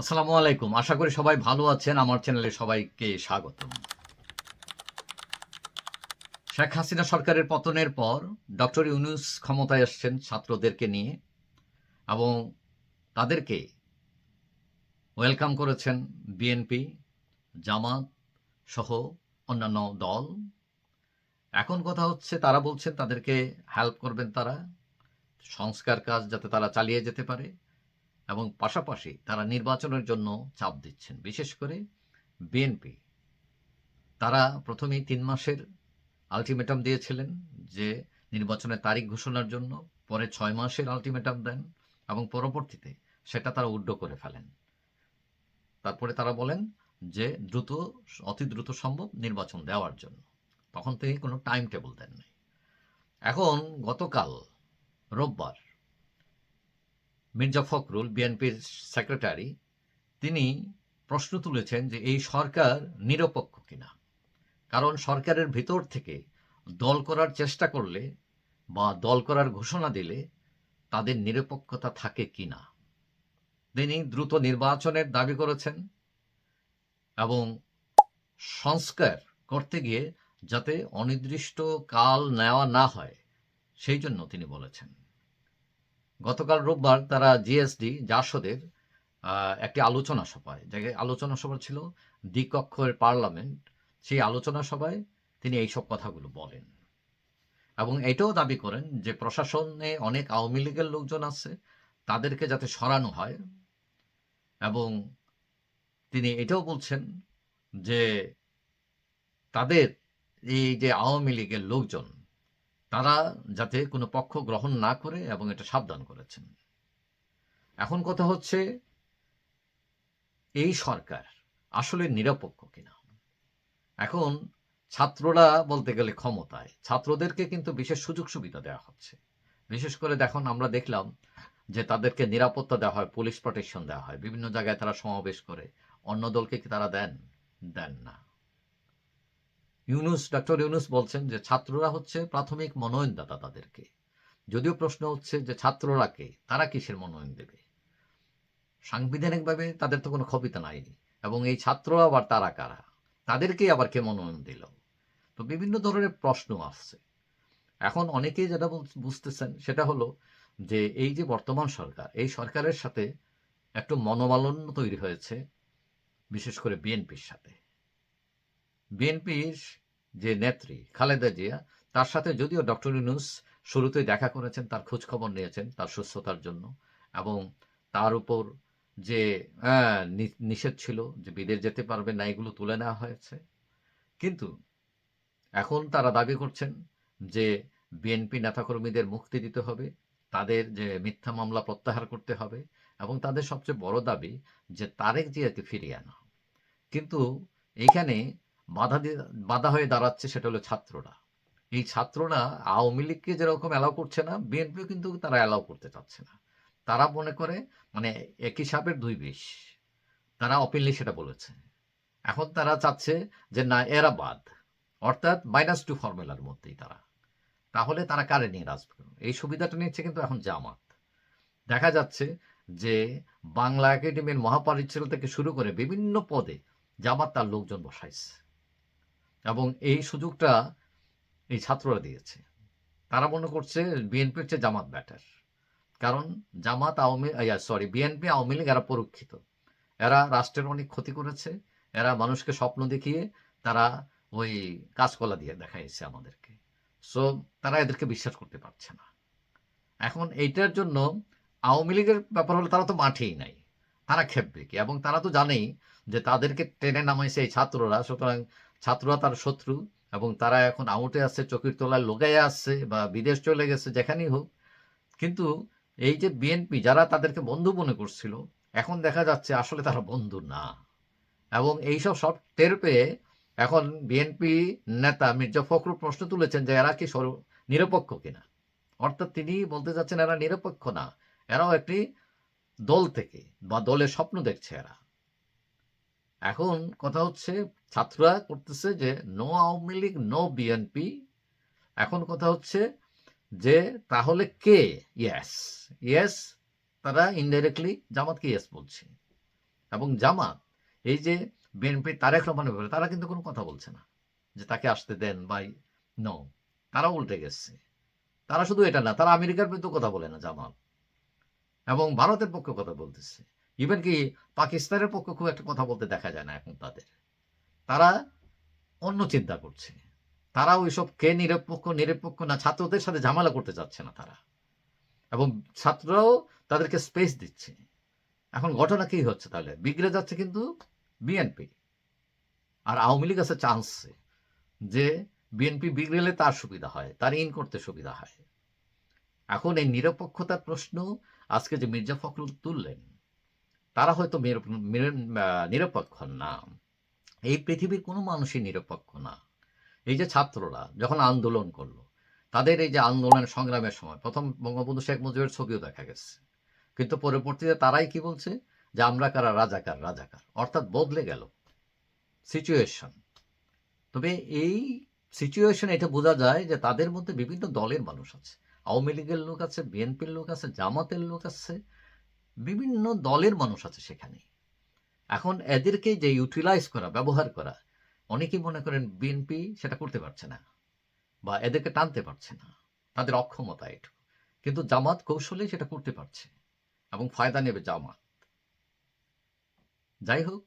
আসসালামু আলাইকুম। আশা করি সবাই ভালো আছেন। আমার চ্যানেলে সবাইকে স্বাগত শেখ হাসিনা সরকারের পতনের পর ডক্টর ইউনুস ক্ষমতায় আসছেন ছাত্রদেরকে নিয়ে এবং তাদেরকে ওয়েলকাম করেছেন বিএনপি, জামাত সহ অন্যান্য দল। এখন কথা হচ্ছে, তারা বলছেন তাদেরকে হেল্প করবেন তারা। সংস্কার কাজ যাতে তারা চালিয়ে যেতে পারে। এবং পাশাপাশি তারা নির্বাচনের জন্য চাপ দিচ্ছেন। বিশেষ করে বিএনপি। তারা প্রথমেই তিন মাসের আলটিমেটাম দিয়েছিলেন যে নির্বাচনের তারিখ ঘোষণার জন্য, পরে ছয় মাসের আলটিমেটাম দেন এবং পরবর্তীতে সেটা তারা উড্ড করে ফেলেন। তারপরে তারা বলেন যে দ্রুত, অতি দ্রুত সম্ভব নির্বাচন দেওয়ার জন্য। তখন থেকে কোনো টাইম টেবিল দেন নাই। এখন গতকাল রোববার মির্জা ফখরুল, বিএনপির সেক্রেটারি, তিনি প্রশ্ন তুলেছেন যে এই সরকার নিরপেক্ষ কিনা। কারণ সরকারের ভিতর থেকে দল করার চেষ্টা করলে বা দল করার ঘোষণা দিলে তাদের নিরপেক্ষতা থাকে কিনা। তিনি দ্রুত নির্বাচনের দাবি করেছেন এবং সংস্কার করতে গিয়ে যাতে অনির্দিষ্ট কাল নেওয়া না হয়, সেই জন্য তিনি বলেছেন। গতকাল রোববার তারা জিএসডি, জাসদের একটি আলোচনা সভায় জায়গায় আলোচনা সভা ছিল, দ্বিকক্ষের পার্লামেন্ট, সেই আলোচনা সভায় তিনি এইসব কথাগুলো বলেন। এবং এটাও দাবি করেন যে প্রশাসনে অনেক আওয়ামী লীগের লোকজন আছে, তাদেরকে যাতে সরানো হয়। এবং তিনি এটাও বলছেন যে তাদের এই যে আওয়ামী লীগের লোকজন তারা যাতে কোনো পক্ষ গ্রহণ না করে এবং এটা সাবধান করেছেন। এখন কথা হচ্ছে, এই সরকার আসলে নিরপেক্ষ কিনা? এখন ছাত্ররা বলতে গেলে ক্ষমতায়, ছাত্রদেরকে কিন্তু বিশেষ সুযোগ সুবিধা দেওয়া হচ্ছে। বিশেষ করে দেখুন, আমরা দেখলাম যে তাদেরকে নিরাপত্তা দেওয়া হয়, পুলিশ প্রোটেকশন দেওয়া হয়। বিভিন্ন জায়গায় তারা সমাবেশ করে, অন্য দলকে কি তারা দেন? দেন না। ইউনুস ডক্টর ইউনুস বলছেন যে ছাত্ররা হচ্ছে প্রাথমিক মনোনয়নদাতা তাদেরকে। যদিও প্রশ্ন হচ্ছে যে ছাত্ররা কে? তারা কিসের মনোনয়ন দেবে? সাংবিধানিকভাবে তাদের তো কোনো ক্ষমতা নাই। এবং এই ছাত্ররা আবার তারা কারা? তাদেরকেই আবার কে মনোনয়ন দিল? তো বিভিন্ন ধরনের প্রশ্ন আসছে। এখন অনেকেই যেটা বুঝতেছেন সেটা হলো যে এই যে বর্তমান সরকার, এই সরকারের সাথে একটু মনোমালন্য তৈরি হয়েছে, বিশেষ করে বিএনপির সাথে। বিএনপির যে নেত্রী খালেদা জিয়া, তার সাথে যদিও ডক্টর ইউনুস শুরুতেই দেখা করেছেন, তার খোঁজ খবর নিয়েছেন তার সুস্থতার জন্য এবং তার উপর যে নিষেধ ছিল যে বিদেশ যেতে পারবে না, এগুলো তুলে নেওয়া হয়েছে। কিন্তু এখন তারা দাবি করছেন যে বিএনপি নেতাকর্মীদের মুক্তি দিতে হবে, তাদের যে মিথ্যা মামলা প্রত্যাহার করতে হবে এবং তাদের সবচেয়ে বড় দাবি যে তারেক জিয়াকে ফিরিয়ে আনা। কিন্তু এইখানে বাধা দিয়ে, বাধা হয়ে দাঁড়াচ্ছে সেটা হলো ছাত্ররা। এই ছাত্ররা আওয়ামী লীগকে যেরকম অ্যালাউ করছে না বিএনপিও কিন্তু তারা অ্যালাউ করতে চাচ্ছে না। তারা মনে করে মানে একই সাপের দুই বিষ। তারা ওপেনলি সেটা বলেছে। এখন তারা চাচ্ছে যে না, এরা বাদ। অর্থাৎ মাইনাস টু ফর্মুলার মধ্যেই তারা। তাহলে তারা কারে নিয়ে রাজবে এই সুবিধাটা নিচ্ছে কিন্তু এখন জামাত। দেখা যাচ্ছে যে বাংলা একাডেমির মহাপরিচালক থেকে শুরু করে বিভিন্ন পদে জামাত তার লোকজন বসাইছে। এবং এই সুযোগটা এই ছাত্ররা দিয়েছে। তারা মনে করছে বিএনপির চেয়ে জামাত ব্যাটার কারণ জামাত আওয়ামী সরি বিএনপি আওয়ামী লীগ এরা পরীক্ষিত। এরা রাষ্ট্রের অনেক ক্ষতি করেছে। এরা মানুষকে স্বপ্ন দেখিয়ে তারা ওই কাজকলা দিয়ে দেখাইছে আমাদেরকে। সো তারা এদেরকে বিশ্বাস করতে পারছে না। এখন এইটার জন্য আওয়ামী লীগের ব্যাপার হলো তারা তো মাঠেই নাই। তারা খেপবে কি? এবং তারা তো জানেই যে তাদেরকে টেনে নামাইছে এই ছাত্ররা। সুতরাং ছাত্ররা তার শত্রু এবং তারা এখন আউটে আসছে চকির তলায় লোকাইয়ে আসছে বা বিদেশ চলে গেছে, যেখানেই হোক। কিন্তু এই যে বিএনপি যারা তাদেরকে বন্ধু মনে করছিল, এখন দেখা যাচ্ছে আসলে তারা বন্ধু না। এবং এইসব সব টের পেয়ে এখন বিএনপি নেতা মির্জা ফখরুল প্রশ্ন তুলেছেন যে এরা কি সর- নিরপেক্ষ কিনা? অর্থাৎ তিনি বলতে যাচ্ছেন এরা নিরপেক্ষ না, এরাও একটি দল থেকে বা দলের স্বপ্ন দেখছে এরা। এখন কথা হচ্ছে ছাত্ররা করতেছে যে no Awami League no BNP এখন কথা হচ্ছে যে, তাহলে কে? ইয়েস ইয়েস তারা ইনডাইরেক্টলি জামাতকে ইয়েস বলছে। এবং জামাত, এই যে বিএনপি তারেক রহমানের ব্যাপারে, তারা কিন্তু কোনো কথা বলছে না যে তাকে আসতে দেন বাই নো তারা উল্টে গেছে। তারা শুধু এটা না, তারা আমেরিকার বিরুদ্ধে কথা বলে না জামাত। এবং ভারতের পক্ষে কথা বলতেছে। ইভেন কি পাকিস্তানের পক্ষে খুব একটা কথা বলতে দেখা যায় না এখন তাদের। তারা অন্য চিন্তা করছে। তারা ওইসব কে নিরপেক্ষ নিরপেক্ষ না, ছাত্রদের সাথে ঝামেলা করতে চাচ্ছে না তারা। এবং ছাত্ররাও তাদেরকে স্পেস দিচ্ছে। এখন ঘটনা কি হচ্ছে তাহলে? বিগড়ে যাচ্ছে কিন্তু বিএনপি আর আওয়ামী লীগ আছে চান্সে যে বিএনপি বিগড়েলে তার সুবিধা হয়, তার ইন করতে সুবিধা হয়। এখন এই নিরপেক্ষতার প্রশ্ন আজকে যে মির্জা ফখরুল তুললেন, তারা হয়তো নিরপেক্ষ না। এই পৃথিবীর কোনো মানুষই নিরপেক্ষ না। এই যে ছাত্ররা যখন আন্দোলন করল, তাদের এই যে আন্দোলন সংগ্রামের সময়, প্রথম বঙ্গবন্ধু শেখ মুজিবের ছবিও দেখা গেছে। কিন্তু পরবর্তীতে তারাই কি বলছে? যে আমরা কারা রাজাকার রাজাকার অর্থাৎ বদলে গেল সিচুয়েশন তবে এই সিচুয়েশন এটা বোঝা যায় যে তাদের মধ্যে বিভিন্ন দলের মানুষ আছে। আওয়ামী লীগের লোক আছে, বিএনপির লোক আছে, জামাতের লোক আছে, বিভিন্ন দলের মানুষ আছে সেখানে। এখন এদেরকে যে ইউটিলাইজ করা, ব্যবহার করা, অনেকেই মনে করেন বিএনপি সেটা করতে পারছে না বা এদেরকে টানতে পারছে না, তাদের অক্ষমতা এটু কিন্তু জামাত কৌশলে সেটা করতে পারছে এবং ফায়দা নেবে জামাত। যাই হোক,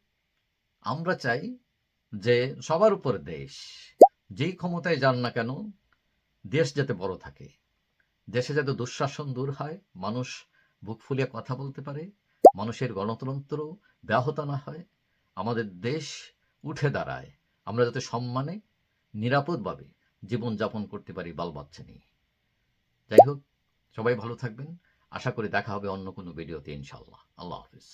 আমরা চাই যে সবার উপরে দেশ, যেই ক্ষমতায় যান না কেন, দেশ যাতে বড় থাকে, দেশে যাতে দুঃশাসন দূর হয়, মানুষ বুক ফুলিয়ে কথা বলতে পারে মানুষের গণতন্ত্র ব্যাহত না হয়, আমাদের দেশ উঠে দাঁড়ায়। আমরা যাতে সম্মানে, নিরাপদভাবে জীবনযাপন করতে পারি বাল বাচ্চা নিয়ে। যাই হোক, সবাই ভালো থাকবেন। আশা করি দেখা হবে অন্য কোনো ভিডিওতে ইনশাল্লাহ আল্লাহ হাফিজ।